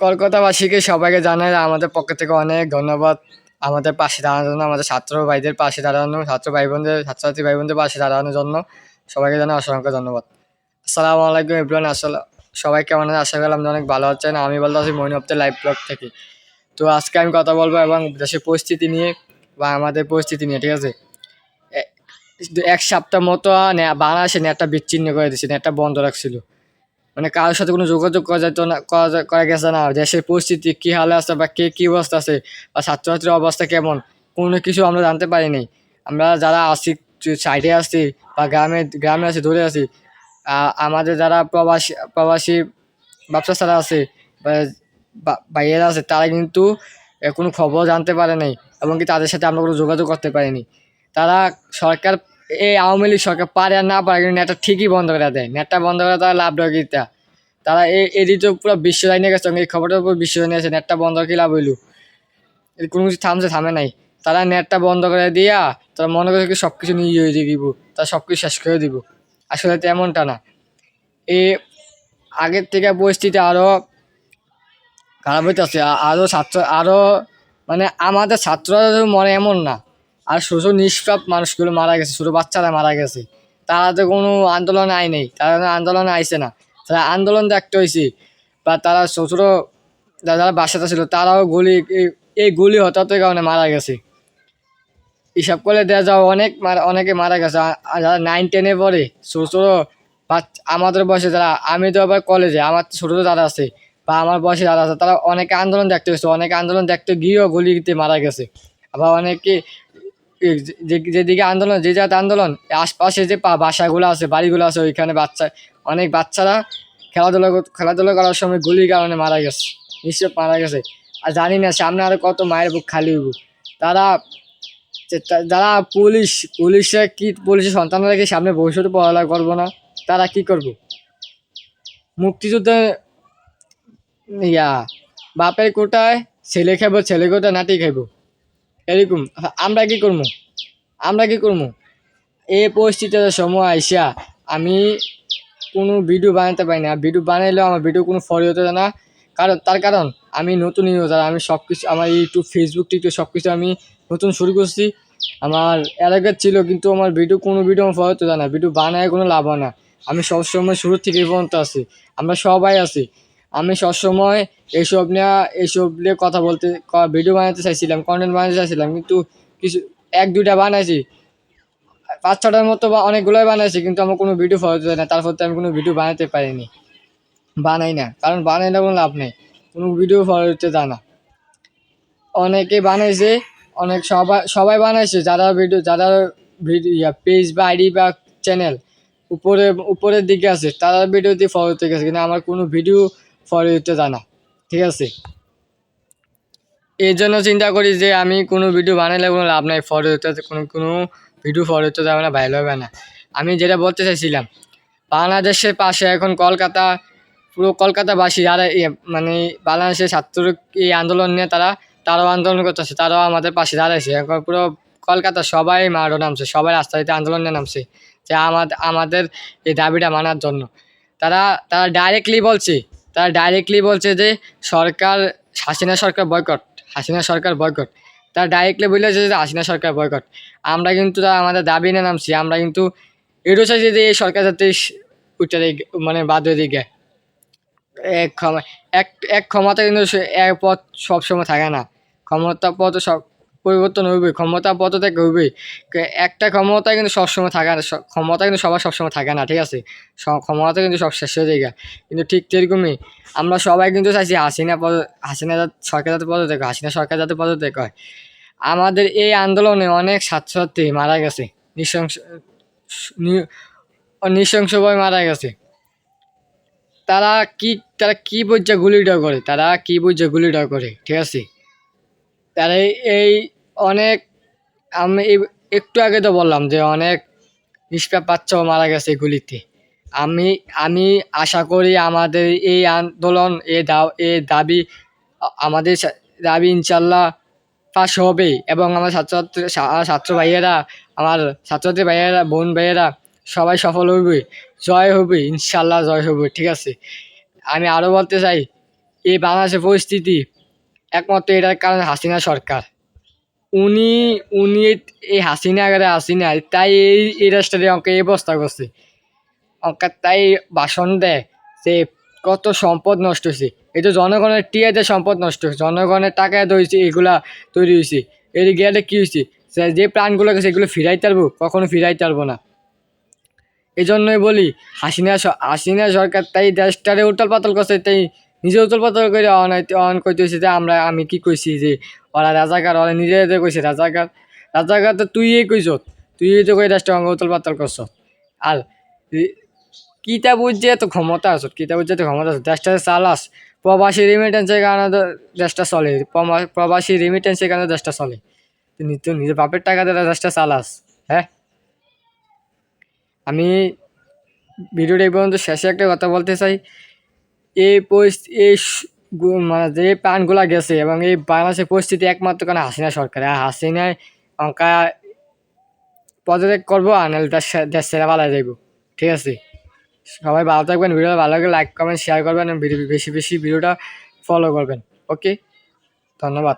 কলকাতাবাসীকে সবাইকে জানাই আমাদের পক্ষ থেকে অনেক ধন্যবাদ। আমাদের পাশে দাঁড়ানোর জন্য, আমাদের ছাত্র ভাইদের পাশে দাঁড়ানো ছাত্র ভাই বোনদের ছাত্রছাত্রী ভাই বোনদের পাশে দাঁড়ানোর জন্য সবাইকে জানাই অসংখ্য ধন্যবাদ। আসসালামু আলাইকুম ইব্রান আসলে সবাই কেমন আছে আশা করলাম অনেক ভালো আছেন। আমি বলতে আছি অফ লাইভ ব্লগ থেকে। তো আজকে আমি কথা বলব এবং দেশের পরিস্থিতি নিয়ে বা আমাদের পরিস্থিতি নিয়ে, ঠিক আছে? এক সপ্তাহ মতো বাংলাদেশে নেটটা বিচ্ছিন্ন করে দিচ্ছে নেটটা বন্ধ রাখছিল। মানে কারোর সাথে কোনো যোগাযোগ করা যেত না, করা করা গেছে না। দেশের পরিস্থিতি, কী হালে আছে বা কে কী অবস্থা আছে, বা ছাত্রছাত্রীর অবস্থা কেমন, কোনো কিছু আমরা জানতে পারিনি। আমরা যারা আসি সাইডে আসছি বা গ্রামে গ্রামে আছি, দূরে আছি আমাদের যারা প্রবাসী প্রবাসী ব্যবসা ছাড়া আছে, বা, বা- আছে, তারা কিন্তু কোনো খবর জানতে পারে নাই, এবং কি তাদের সাথে আমরা কোনো যোগাযোগ করতে পারিনি। তারা সরকার এই আওয়ামী লীগ সরকার পারে আর না পারে, কিন্তু নেটটা ঠিকই বন্ধ করে দেয়। নেটটা বন্ধ করে তারা লাভ রকিতা তারা এই এদিকে পুরো বিশ্ব লাইনে গেছে, এই খবরটার উপর বিশ্ব লাইনে গেছে নেটটা বন্ধ কি লাভ হইল? এর কোনো কিছু থামছে, থামে নাই। তারা নেটটা বন্ধ করে দিয়া, তারা মনে করে কি সব কিছু নিয়ে হয়ে দিব, তারা সব কিছু শেষ করে দিব। আসলে তেমনটা না। এ আগের থেকে পরিস্থিতি আরও খারাপ হইতেছে। আরও ছাত্র আরও মানে আমাদের ছাত্ররা মনে এমন না। আর ছোটো নিষ্পাপ মানুষগুলো মারা গেছে ছোটো বাচ্চারা মারা গেছে। তারা তো কোনো আন্দোলন আয় নেই, তারা আন্দোলনে আইছে না। তারা আন্দোলন দেখতে হয়েছে বা তারা ছোটো যারা বাসাতে ছিল, তারাও গুলি, এই- গুলি হতাহতের কারণে মারা গেছে। হিসাব করে দেওয়া যাও অনেক মারা, অনেকে মারা গেছে। যারা নাইন টেনে পড়ে ছোটো ছোটো আমাদের বয়সে যারা, আমি তো আবার কলেজে আমার ছোটো ছোটো যারা আছে, বা আমার বয়সে যারা আছে, তারা অনেকে আন্দোলন দেখতে গেছে, অনেকে আন্দোলন দেখতে গিয়েও গুলিতে মারা গেছে। আবার অনেকে যেদিকে আন্দোলন, যে জায়গাতে আন্দোলন আশপাশে যে বাসাগুলো আছে, বাড়িগুলো আছে, ওইখানে বাচ্চা, অনেক বাচ্চারা খেলাধুলা খেলাধুলা করার সময় গুলির কারণে মারা গেছে নিশ্চয় মারা গেছে। আর জানি না, সামনে আরও কত মায়ের বুক খালি হইব। তারা যারা পুলিশ, পুলিশে কি, পুলিশের সন্তানরা কি সামনে ভবিষ্যতে পড়ালেখা করব না, তারা কি করব? মুক্তিযুদ্ধে, ইয়া, বাপের কোটায় ছেলে খাইব, ছেলে কোটায় নাতি খাইব। এরকম, আমরা কি করব আমরা কি করব এই পরিস্থিতির সময় আইসা আমি কোনো ভিডিও বানাতে পারি না। ভিডিও বানাইলেও আমার ভিডিও কোনো ফলো হতে না। কারণ, তার কারণ, আমি নতুন ইউজার আমি সব কিছু আমার ইউটিউব ফেসবুক টিকটক সব কিছু আমি নতুন শুরু করছি। আমার এলাকার ছিল, কিন্তু আমার ভিডিও কোনো ভিডিও আমার ফলো হতে না। ভিডিও বানায় কোনো লাভ হয় না। আমি সবসময় শুরু থেকে পর্যন্ত আছি। আমরা সবাই আছি। আমি সবসময় এইসব নিয়ে এইসব নিয়ে কথা বলতে ভিডিও বানাতে চাইছিলাম কন্টেন্ট বানাতে চাইছিলাম, কিন্তু কিছু, এক, দুইটা বানাইছি। পাঁচ, ছটার মতো বা অনেকগুলোই বানাইছি, কিন্তু আমার কোনো ভিডিও ফলো হতে না তারপর তো আমি কোনো ভিডিও বানাতে পারিনি। বানাই না, কারণ বানাই না কোনো লাভ নেই, কোনো ভিডিও ফলো হতে দেয় না। অনেকে বানাইছে, অনেক সবাই সবাই বানাইছে, যারা ভিডিও যারা ভিডিও পেজ বা আইডি বা চ্যানেল উপরে, উপরের দিকে আছে, তারা ভিডিও দিয়ে ফলো হতে গেছে, কিন্তু আমার কোনো ভিডিও ফলো হতে দেয় না ঠিক আছে? এই জন্য চিন্তা করি যে আমি কোনো ভিডিও বানাইলে কোনো লাভ নাই ফলো হতে কোনো কোনো ভিডিও ফলো হতে যাবে না ভাইরাল হবে না। আমি যেটা বলতে চাইছিলাম, বাংলাদেশের পাশে এখন কলকাতা, পুরো কলকাতাবাসী যারা মানে বাংলাদেশের ছাত্র এই আন্দোলন নিয়ে তারা তারাও আন্দোলন করতেছে, তারাও আমাদের পাশে দাঁড়াইছে। এখন পুরো কলকাতা সবাই মারো নামছে, সবাই রাস্তাতে আন্দোলন নিয়ে নামছে, যে আমাদের আমাদের এই দাবিটা মানার জন্য। তারা তারা ডাইরেক্টলি বলছে তারা ডাইরেক্টলি বলছে যে সরকার, হাসিনা সরকার বয়কট হাসিনা সরকার বয়কট তারা ডাইরেক্টলি বলেছে যে হাসিনা সরকার বয়কট আমরা কিন্তু আমাদের দাবি নিয়ে নামছি, আমরা কিন্তু এটাও চাইছি যে এই সরকার যাতে উঠে মানে বাদ হয়ে দিকে। এক ক্ষমা, এক এক ক্ষমতা কিন্তু এক পথ সবসময় থাকে না। ক্ষমতা পথ সব পরিবর্তন হইবে, ক্ষমতা থেকে হইবে। একটা ক্ষমতা কিন্তু সবসময় থাকে না ক্ষমতা কিন্তু সবার সবসময় থাকে না, ঠিক আছে? ক্ষমতা কিন্তু সব শেষ হয়ে যায়। কিন্তু ঠিক সেরকমই আমরা সবাই কিন্তু চাইছি হাসিনা পদ হাসিনা সরকার যাতে পদত্যাগ হাসিনা সরকার যাতে পদত্যাগ হয়। আমাদের এই আন্দোলনে অনেক ছাত্রছাত্রী মারা গেছে, নৃশংস নৃশংসভাবে মারা গেছে। তারা কি তারা কি বুঝছে গুলিটা করে? তারা কি বুঝছে গুলিটা করে, ঠিক আছে? তারা এই- অনেক আমি একটু আগে তো বললাম যে অনেক নিষ্পাপ বাচ্চাও মারা গেছে গুলিতে। আমি আমি আশা করি আমাদের এই আন্দোলন, এ দা এ দাবি, আমাদের দাবি ইনশাল্লাহ পাশ হবে এবং আমার ছাত্রছাত্রী ছাত্র ভাইয়েরা, আমার ছাত্রছাত্রী ভাইয়েরা, বোন ভাইয়েরা সবাই সফল হবে জয় হবে ইনশাল্লাহ জয় হবে ঠিক আছে? আমি আরও বলতে চাই, এই বাংলাদেশের পরিস্থিতি একমাত্র এটার কারণ হাসিনা সরকার। উনি উনি এই হাসিনা আগে হাসিনা, তাই এই এই রাষ্ট্রের অঙ্কে এই অবস্থা করছে। অঙ্কা তাই ভাষণ দেয় যে কত সম্পদ নষ্ট হয়েছে। এই তো জনগণের টিয়াতে সম্পদ নষ্ট হয়েছে, জনগণের টাকা ধরেছে, এগুলা তৈরি হয়েছে। এর গেলে কী হয়েছে? যে- যে প্রাণগুলো গেছে, এগুলো ফিরাই পারব কখনো ফিরাই পারব না। এই জন্যই বলি, হাসিনা হাসিনা সরকার তাই দেশটারে উতল পাতল করছে, তাই নিজে উতল পাতল করে অন অন করতেছে যে আমরা, আমি কি কইছি যে, ওরা রাজাকার, ওরা নিজেদের কইছে রাজাকার। রাজাকার তো তুই এই কইছ, তুই তো কই দেশটা অঙ্গ উতল পাতল করছ। আর ই- কিতা বুঝছে এত ক্ষমতা আছো, কিতা বুঝছে এত ক্ষমতা আছো? দেশটা চালাস, প্রবাসী রেমিটেন্সের কারণে তো দেশটা চলে প্রবাসী রেমিটেন্সের কারণে দেশটা চলে। তুই নিজের বাপের টাকা দিয়ে দেশটা চালাস হ্যাঁ? আমি ভিডিওটা এই পর্যন্ত শেষে একটা কথা বলতে চাই। এই এই মানে যে প্রাণগুলা গেছে এবং এই বাংলাদেশের পরিস্থিতি একমাত্র কারণে হাসিনা সরকার। আর হাসিনায় অঙ্কা পদত্যাগ করব আর নাহলে দেশ সেরা পালা যাইব। ঠিক আছে? সবাই ভালো থাকবেন ভিডিও ভালো লাগে লাইক কমেন্ট শেয়ার করবেন, এবং ভিডিও বেশি বেশি ভিডিওটা ফলো করবেন। ওকে ধন্যবাদ।